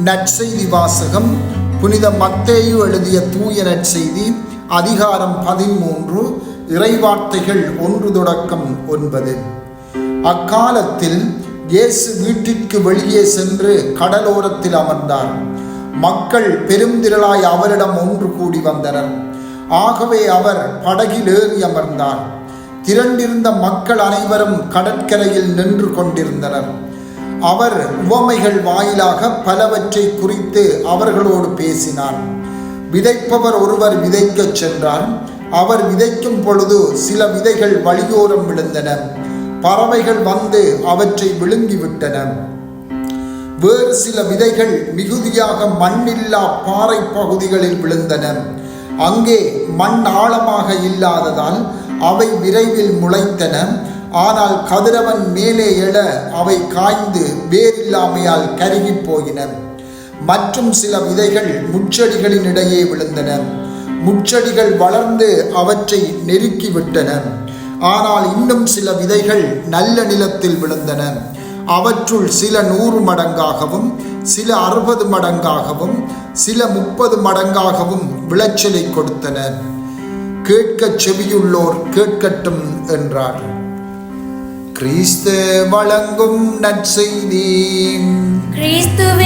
நற்செய்தி வாசகம் புனித மத்தேயு எழுதிய தூய நற்செய்தி அதிகாரம் பதிமூன்று இறைவார்த்தைகள் ஒன்று தொடக்கம் ஒன்பது. அக்காலத்தில் இயேசு வீட்டிற்கு வெளியே சென்று கடலோரத்தில் அமர்ந்தார். மக்கள் பெருந்திரளாய் அவரிடம் ஒன்று கூடி வந்தனர். ஆகவே அவர் படகில் ஏறி அமர்ந்தார். திரண்டிருந்த மக்கள் அனைவரும் கடற்கரையில் நின்று கொண்டிருந்தனர். அவர் உவமைகள் வாயிலாக பலவற்றை குறித்து அவர்களோடு பேசினார் விதைப்பவர் ஒருவர் விதைக்கச் சென்றார். அவர் விதைக்கும் பொழுது சில விதைகள் வழியோரம் விழுந்தன. பறவைகள் வந்து அவற்றை விழுங்கிவிட்டன. வேறு சில விதைகள் மிகுதியாக மண்ணில்லா பாறை பகுதிகளில் விழுந்தன. அங்கே மண் ஆழமாக இல்லாததால் அவை விரைவில் முளைத்தன. ஆனால் கதிரவன் மேலே எழ அவை காய்ந்து வேரில்லாமையால் கருகி போயின. மற்றும் சில விதைகள் முச்செடிகளின் இடையே விழுந்தன. முச்செடிகள் வளர்ந்து அவற்றை நெருக்கிவிட்டன. ஆனால் இன்னும் சில விதைகள் நல்ல நிலத்தில் விழுந்தன. அவற்றுள் சில நூறு மடங்காகவும் சில அறுபது மடங்காகவும் சில முப்பது மடங்காகவும் விளைச்சலை கொடுத்தன. கேட்கச் செவியுள்ளோர் கேட்கட்டும் என்றார். கிறிஸ்து வழங்கும் நற்செய்தி. கிறிஸ்துவ